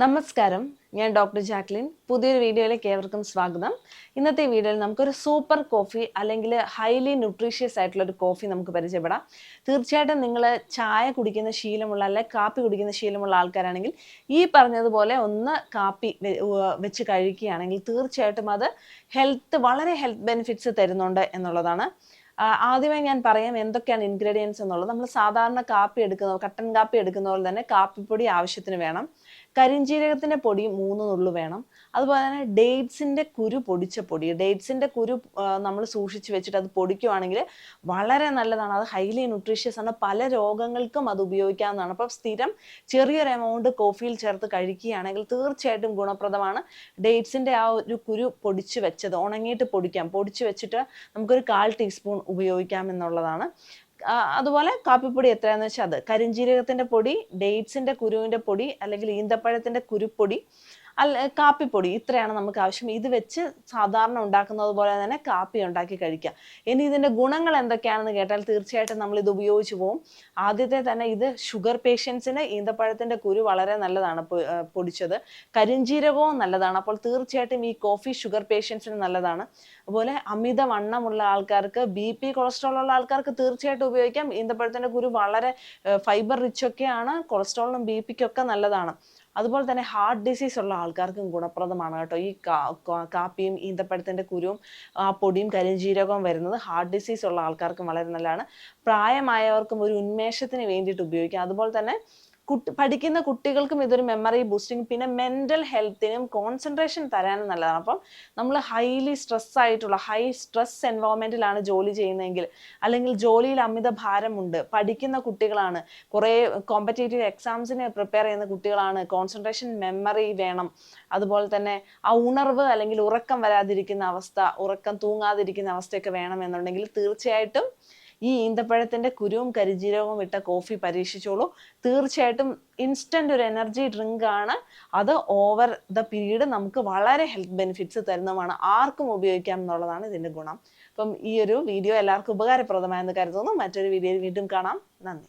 നമസ്കാരം. ഞാൻ doctor Jacqueline. പുതിയൊരു വീഡിയോയിലേക്ക് ഏവർക്കും സ്വാഗതം. ഇന്നത്തെ വീഡിയോയിൽ നമുക്കൊരു സൂപ്പർ കോഫി അല്ലെങ്കിൽ ഹൈലി ന്യൂട്രീഷ്യസ് ആയിട്ടുള്ള ഒരു കോഫി നമുക്ക് പരിചയപ്പെടാം. തീർച്ചയായിട്ടും നിങ്ങൾ ചായ കുടിക്കുന്ന ശീലമുള്ള അല്ലെ കാപ്പി കുടിക്കുന്ന ശീലമുള്ള ആൾക്കാരാണെങ്കിൽ ഈ പറഞ്ഞതുപോലെ ഒന്ന് കാപ്പി വെച്ച് കഴിക്കുകയാണെങ്കിൽ തീർച്ചയായിട്ടും അത് ഹെൽത്ത് വളരെ ഹെൽത്ത് ബെനിഫിറ്റ്സ് തരുന്നുണ്ട് എന്നുള്ളതാണ്. ആദ്യമായി ഞാൻ പറയാം എന്തൊക്കെയാണ് ഇൻഗ്രീഡിയൻസ് എന്നുള്ളത്. നമ്മൾ സാധാരണ കാപ്പി എടുക്കുന്ന കട്ടൻ കാപ്പി എടുക്കുന്ന പോലെ തന്നെ കാപ്പിപ്പൊടി ആവശ്യത്തിന് വേണം. കരിഞ്ജീരകത്തിന്റെ പൊടി മൂന്ന് നുള്ളു വേണം. അതുപോലെ തന്നെ ഡേറ്റ്സിന്റെ കുരു പൊടിച്ച പൊടി. ഡേറ്റ്സിന്റെ കുരു നമ്മൾ സൂക്ഷിച്ച് വെച്ചിട്ട് അത് പൊടിക്കുവാണെങ്കിൽ വളരെ നല്ലതാണ്. അത് ഹൈലി ന്യൂട്രീഷ്യസ് ആണ്. പല രോഗങ്ങൾക്കും അത് ഉപയോഗിക്കാവുന്നതാണ്. അപ്പം സ്ഥിരം ചെറിയൊരു എമൗണ്ട് കോഫിയിൽ ചേർത്ത് കഴിക്കുകയാണെങ്കിൽ തീർച്ചയായിട്ടും ഗുണപ്രദമാണ് ഡേറ്റ്സിന്റെ ആ ഒരു കുരു പൊടിച്ച് വെച്ചത്. ഉണങ്ങിയിട്ട് പൊടിക്കാം. പൊടിച്ച് വെച്ചിട്ട് നമുക്കൊരു കാൽ ടീസ്പൂൺ ഉപയോഗിക്കാം എന്നുള്ളതാണ്. അതുപോലെ കാപ്പിപ്പൊടി എത്രയാണെന്ന് വെച്ചാൽ അത്. കരിഞ്ജീരകത്തിന്റെ പൊടി ഡേറ്റ്സിന്റെ കുരുവിന്റെ പൊടി അല്ലെങ്കിൽ ഈന്തപ്പഴത്തിന്റെ കുരുപ്പൊടി അല്ല കാപ്പിപ്പൊടി ഇത്രയാണ് നമുക്ക് ആവശ്യം. ഇത് വെച്ച് സാധാരണ ഉണ്ടാക്കുന്നത് പോലെ തന്നെ കാപ്പി ഉണ്ടാക്കി കഴിക്കാം. ഇനി ഇതിന്റെ ഗുണങ്ങൾ എന്തൊക്കെയാണെന്ന് കേട്ടാൽ തീർച്ചയായിട്ടും നമ്മൾ ഇത് ഉപയോഗിച്ച് പോകും ആദ്യത്തെ തന്നെ ഇത് ഷുഗർ പേഷ്യൻസിന് ഈന്തപ്പഴത്തിന്റെ കുരു വളരെ നല്ലതാണ് പൊടിച്ചത്. കരിഞ്ജീരകവും നല്ലതാണ്. അപ്പോൾ തീർച്ചയായിട്ടും ഈ കോഫി ഷുഗർ പേഷ്യൻസിന് നല്ലതാണ്. അതുപോലെ അമിത വണ്ണമുള്ള ആൾക്കാർക്ക് ബി പി കൊളസ്ട്രോൾ ഉള്ള ആൾക്കാർക്ക് തീർച്ചയായിട്ടും ഉപയോഗിക്കാം. ഈന്തപ്പഴത്തിന്റെ കുരു വളരെ ഫൈബർ റിച്ച് ഒക്കെയാണ്. കൊളസ്ട്രോളിനും ബി പിക്കൊക്കെ നല്ലതാണ്. അതുപോലെ തന്നെ ഹാർട്ട് ഡിസീസ് ഉള്ള ആൾക്കാർക്കും ഗുണപ്രദമാണ് കേട്ടോ. ഈ കാപ്പിയും ഈന്തപ്പഴത്തിന്റെ കുരുവും ആ പൊടിയും കരിഞ്ജീരകവും വരുന്നത് ഹാർട്ട് ഡിസീസ് ഉള്ള ആൾക്കാർക്കും വളരെ നല്ലതാണ്. പ്രായമായവർക്കും ഒരു ഉന്മേഷത്തിന് വേണ്ടിയിട്ട് ഉപയോഗിക്കാം. അതുപോലെ തന്നെ പഠിക്കുന്ന കുട്ടികൾക്കും ഇതൊരു മെമ്മറി ബൂസ്റ്റിംഗ് പിന്നെ മെന്റൽ ഹെൽത്തിനും കോൺസെൻട്രേഷൻ തരാനും നല്ലതാണ്. അപ്പം നമ്മൾ ഹൈലി സ്ട്രെസ് ആയിട്ടുള്ള ഹൈ സ്ട്രെസ് എൻവയോൺമെന്റിലാണ് ജോലി ചെയ്യുന്നതെങ്കിൽ അല്ലെങ്കിൽ ജോലിയിൽ അമിത ഭാരമുണ്ട് പഠിക്കുന്ന കുട്ടികളാണ് കുറേ കോമ്പറ്റേറ്റീവ് എക്സാംസിന് പ്രിപ്പയർ ചെയ്യുന്ന കുട്ടികളാണ് കോൺസെൻട്രേഷൻ മെമ്മറി വേണം. അതുപോലെ തന്നെ ആ ഉണർവ് അല്ലെങ്കിൽ ഉറക്കം വരാതിരിക്കുന്ന അവസ്ഥ ഉറക്കം തൂങ്ങാതിരിക്കുന്ന അവസ്ഥയൊക്കെ വേണം എന്നുണ്ടെങ്കിൽ തീർച്ചയായിട്ടും ഈ ഈന്തപ്പഴത്തിന്റെ കുരുവും കരിജീരകവും ഇട്ട കോഫി പരീക്ഷിച്ചോളൂ. തീർച്ചയായിട്ടും ഇൻസ്റ്റന്റ് ഒരു എനർജി ഡ്രിങ്ക് ആണ്. അത് ഓവർ ദ പീരീഡ് നമുക്ക് വളരെ ഹെൽത്ത് ബെനിഫിറ്റ്സ് തരുന്നതുമാണ് ആർക്കും ഉപയോഗിക്കാം എന്നുള്ളതാണ് ഇതിന്റെ ഗുണം. അപ്പം ഈ ഒരു വീഡിയോ എല്ലാവർക്കും ഉപകാരപ്രദമായെന്ന് കരുതുന്നു. മറ്റൊരു വീഡിയോയിൽ വീണ്ടും കാണാം. നന്ദി.